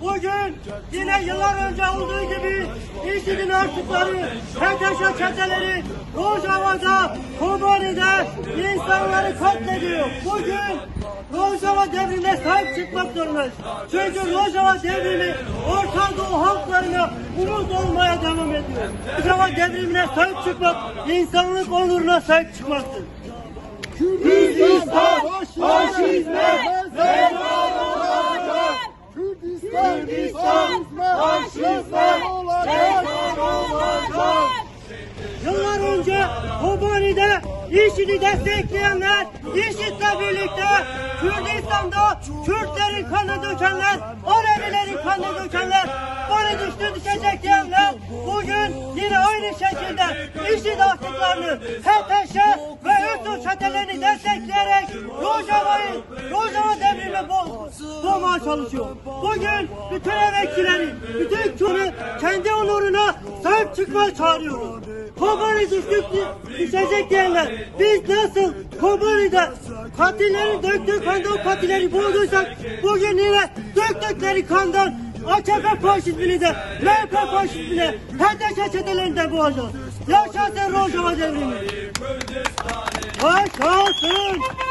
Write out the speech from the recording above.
Bugün yine yıllar önce olduğu gibi IŞİD'in artıkları, PKK çeteleri Rojava'da, Kobani'de insanları katlediyor. Bugün Rojava devrine sahip çıkmak zorundayız. Çünkü Rojava devrimi Orta Doğu halklarına umut olmaya devam ediyor. Rojava devrimine sahip çıkmak, insanlık onuruna sahip çıkmaktır. Kürdistan faşizme feda olacak. Kürdistan faşizme olacak. Yıllar önce Kobani'de IŞİD'i destekleyenler, IŞİD'le birlikte Kürdistan'da Kürtlerin kanı dökenler, Alevilerin kanı dökenler, bana düştü düşecek diyenler bugün yine aynı şekilde IŞİD artıklarını HTŞ ve ÖSO çetelerini destekleyerek Rojava'yı, çalışıyor. Bugün bütün emekçileri, bütün Kürt'ü kendi onuruna sahip çıkmaya çağırıyoruz. Kobani düştük, düşecek diyenler biz nasıl Kobani'de katillerin döktüğü kanda o katilleri boğduysak bugün yine döktükleri kandan AKP faşizmini de MHP faşizmini HDP çetelerini de boğacağız. Yaşasın Rojava devrimi. Devrimi.